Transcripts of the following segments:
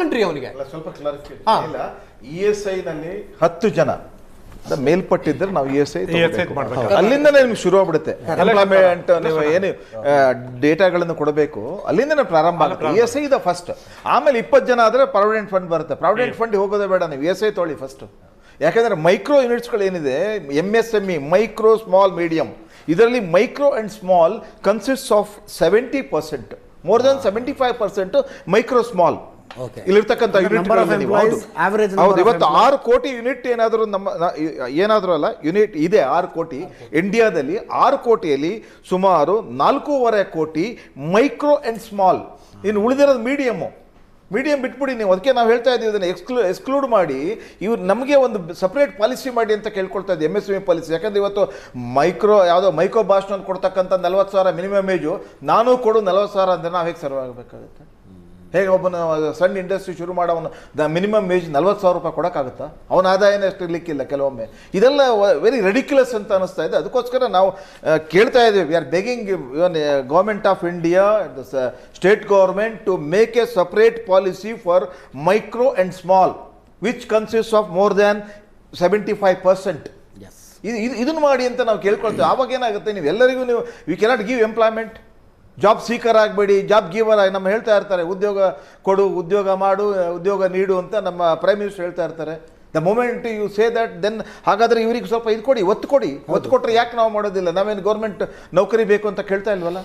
Country ಅವನಿಗೆ. ಅಲ್ಲ, ಸ್ವಲ್ಪ ಕ್ಲಾರಿಫಿಕೇಶನ್ ಇಲ್ಲ. ಇ ಎಸ್ ಐ ನಲ್ಲಿ ಹತ್ತು ಜನ. ಮೇಲ್ಪಟ್ಟಿದ್ರೆ ನಾವು ಇ ಎಸ್ ಐ. ಅಲ್ಲಿಂದನೇ ನಿಮ್ಗೆ ಶುರು ಆಗ್ಬಿಡುತ್ತೆ. ಎಂಪ್ಲಾಯ್ಮೆಂಟ್ ನೀವು ಏನು ಡೇಟಾಗಳನ್ನು ಕೊಡಬೇಕು. ಅಲ್ಲಿಂದನೇ ಪ್ರಾರಂಭ ಆಗುತ್ತೆ. E S I the first ಆಮೇಲೆ ಇಪ್ಪತ್ತು ಜನ ಆದ್ರೆ ಪ್ರಾವಿಡೆಂಟ್ ಫಂಡ್ ಬರುತ್ತೆ. ಪ್ರಾವಿಡೆಂಟ್ ಫಂಡ್ ಹೋಗೋದೇ ಬೇಡ ನೀವು. ಇ ಎಸ್ ಐ ತೊಗೊಳ್ಳಿ ಫಸ್ಟ್ ಯಾಕಂದ್ರೆ ಮೈಕ್ರೋ ಯೂನಿಟ್ಸ್ಗಳು ಏನಿದೆ M S M E micro small medium ಇದರಲ್ಲಿ micro and small consist of seventy percent more than seventy five percent micro small. ಇಲ್ಲಿರ್ತಕ್ಕಂಥ ಯೂನಿಟ್ ಹೌದು. ಇವತ್ತು. ಆರು ಕೋಟಿ ಯೂನಿಟ್ ಏನಾದರೂ ನಮ್ಮ ಏನಾದರೂ ಅಲ್ಲ ಯೂನಿಟ್ ಇದೆ ಆರು ಕೋಟಿ. ಇಂಡಿಯಾದಲ್ಲಿ ಆರು ಕೋಟಿಯಲ್ಲಿ ಸುಮಾರು ನಾಲ್ಕೂವರೆ ಕೋಟಿ ಮೈಕ್ರೋ ಅಂಡ್ ಸ್ಮಾಲ್ ಇನ್ನು ಉಳಿದಿರೋದು ಮೀಡಿಯಮ್ಮು ಮೀಡಿಯಂ ಬಿಟ್ಬಿಡಿ ನೀವು. ಅದಕ್ಕೆ ನಾವು ಹೇಳ್ತಾ ಇದ್ದೀವಿ ಇದನ್ನು ಎಕ್ಸ್ಕ್ಲೂ ಎಕ್ಸ್ಕ್ಲೂಡ್ ಮಾಡಿ. ಇವ್ರು ನಮಗೆ ಒಂದು ಸಪ್ರೇಟ್ ಪಾಲಿಸಿ ಮಾಡಿ ಅಂತ ಕೇಳ್ಕೊಳ್ತಾ ಇದ್ದೀವಿ ಎಂ ಎಸ್ ಎಂ ಪಾಲಿಸಿ ಯಾಕಂದ್ರೆ ಇವತ್ತು ಮೈಕ್ರೋ ಯಾವುದೋ ಮೈಕ್ರೋ ಭಾಷಣ ಕೊಡ್ತಕ್ಕಂಥ ನಲ್ವತ್ತು ಸಾವಿರ ಮಿನಿಮಮ್ ಏಜು ನಾನು ಕೊಡು ನಲ್ವತ್ತು ಸಾವಿರ ಅಂದರೆ ನಾವು ಹೇಗೆ ಸರ್ವ್ ಆಗಬೇಕಾಗುತ್ತೆ? ಹೇಗೆ ಒಬ್ಬನ ಸಣ್ಣ ಇಂಡಸ್ಟ್ರಿ ಶುರು ಮಾಡೋವನು ದ ಮಿನಿಮಮ್ ಏಜ್ ನಲ್ವತ್ತು ಸಾವಿರ ರೂಪಾಯಿ ಕೊಡೋಕ್ಕಾಗುತ್ತಾ? ಅವನ ಆದಾಯನೇ ಅಷ್ಟು ಇರಲಿಕ್ಕಿಲ್ಲ ಕೆಲವೊಮ್ಮೆ. ಇದೆಲ್ಲ ವೆರಿ ರೆಡಿಕ್ಯುಲಸ್ ಅಂತ ಅನಿಸ್ತಾ ಇದೆ. ಅದಕ್ಕೋಸ್ಕರ ನಾವು ಕೇಳ್ತಾ ಇದ್ದೀವಿ. We are begging even government of India the state government to make a separate policy for micro and small which consist of more than seventy five percent ಇದು ಇದನ್ನು ಮಾಡಿ ಅಂತ ನಾವು ಕೇಳ್ಕೊಳ್ತೇವೆ. ಆವಾಗ ಏನಾಗುತ್ತೆ? ನೀವು ಎಲ್ಲರಿಗೂ ನೀವು we cannot give employment job seeker ಆಗಬೇಡಿ ಜಾಬ್ ಗೀವರ್ ಆಗಿ ನಮ್ಮ ಹೇಳ್ತಾ ಇರ್ತಾರೆ ಉದ್ಯೋಗ ಕೊಡು ಉದ್ಯೋಗ ಮಾಡು ಉದ್ಯೋಗ ನೀಡು ಅಂತ ನಮ್ಮ ಪ್ರೈಮ್ ಮಿನಿಸ್ಟರ್ ಹೇಳ್ತಾ ಇರ್ತಾರೆ. The moment you say that then ಹಾಗಾದರೆ ಇವರಿಗೆ ಸ್ವಲ್ಪ ಇದು ಕೊಡಿ ಒತ್ತು ಕೊಡಿ. ಒತ್ತು ಕೊಟ್ಟರೆ ಯಾಕೆ ನಾವು ಮಾಡೋದಿಲ್ಲ? ನಾವೇನು ಗೌರ್ಮೆಂಟ್ ನೌಕರಿ ಬೇಕು ಅಂತ ಕೇಳ್ತಾ ಇಲ್ವಲ್ಲ?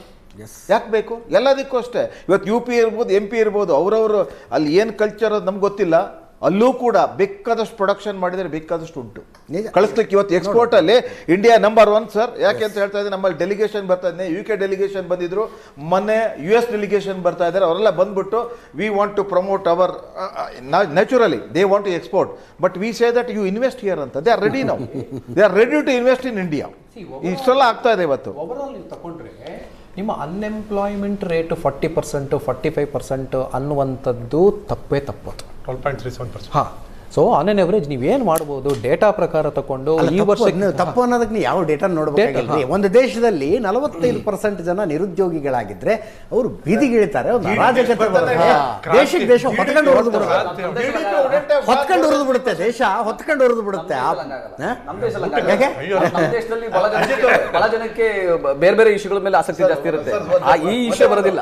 ಎಸ್ ಯಾಕೆ ಬೇಕು? ಎಲ್ಲದಕ್ಕೂ ಅಷ್ಟೇ. ಇವತ್ತು ಯು ಪಿ ಇರ್ಬೋದು ಎಂ ಪಿ ಇರ್ಬೋದು ಅವರವರು ಅಲ್ಲಿ ಏನು ಕಲ್ಚರ್ ಅದು ನಮ್ಗೆ ಗೊತ್ತಿಲ್ಲ. ಅಲ್ಲೂ ಕೂಡ ಬೇಕಾದಷ್ಟು ಪ್ರೊಡಕ್ಷನ್ ಮಾಡಿದರೆ ಬೇಕಾದಷ್ಟು ಉಂಟು. ನಿಜ. ಕಳಿಸ್ಲಿಕ್ಕೆ ಇವತ್ತು ಎಕ್ಸ್ಪೋರ್ಟ್ ಅಲ್ಲಿ ಇಂಡಿಯಾ ನಂಬರ್ ಒನ್ ಸರ್ ಯಾಕೆ ಅಂತ ಹೇಳ್ತಾ ಇದ್ದೀನಿ ನಮ್ಮಲ್ಲಿ ಡೆಲಿಗೇಷನ್ ಬರ್ತಾ ಇದ್ದೀನಿ ಯು ಕೆ ಡೆಲಿಗೇಷನ್ ಬಂದಿದ್ರು. ಮೊನ್ನೆ ಯು ಎಸ್ ಡೆಲಿಗೇಷನ್ ಬರ್ತಾ ಇದ್ದಾರೆ. ಅವರೆಲ್ಲ ಬಂದ್ಬಿಟ್ಟು we want to promote our naturally they want to export but we say that you invest here ಅಂತ. ದೇ ಆರ್ ರೆಡಿ ನಾವು they are ready to invest in India ಇಷ್ಟೆಲ್ಲ ಆಗ್ತಾ ಇದೆ ಇವತ್ತು. ತಗೊಂಡ್ರೆ ನಿಮ್ಮ unemployment rate forty percent forty five percent ಅನ್ನುವಂಥದ್ದು ತಪ್ಪೇ ತಪ್ಪದು twelve point three seven percent ಹಾ ಸೊ ಆನ್ ಎನ್ ಎವರೇಜ್ ಏನು ಮಾಡ್ಬೋದು ಡೇಟಾ ಪ್ರಕಾರ ತಗೊಂಡು ಈ ತಪ್ಪು ವರ್ಷ ತಪ್ಪು ಅನ್ನೋದಕ್ಕೆ ನೀವು ಯಾವ ಡೇಟಾ ನೋಡಬೇಕಾಗಿದೆ ಒಂದು ದೇಶದಲ್ಲಿ ನಲವತ್ತೈದು ಪರ್ಸೆಂಟ್ ಜನ ನಿರುದ್ಯೋಗಿಗಳಾಗಿದ್ರೆ ಅವರು ಬೀದಿಗಿಳಿತಾರೆ ಒಂದು ಅರಾಜಕತೆ ದೇಶಕ್ಕೆ ದೇಶ ಹೊತ್ಕೊಂಡು ಹೊರದು ಬಿಡುತ್ತೆ ಹೊತ್ಕೊಂಡು ಹೊರದು ಬಿಡುತ್ತೆ ದೇಶ ಹೊತ್ಕೊಂಡು ಹೊರದು ಬಿಡುತ್ತೆ ನಮ್ಮ ದೇಶದಲ್ಲಿ ನಮ್ಮ ದೇಶದಲ್ಲಿ ಬಹಳ ಜನಕ್ಕೆ ಬೇರೆ ಬೇರೆ ಇಶ್ಯೂಗಳ ಮೇಲೆ ಆಸಕ್ತಿ ಜಾಸ್ತಿ ಇರುತ್ತೆ ಆ ಈ ಇಶ್ಯೂ ಬರೋದಿಲ್ಲ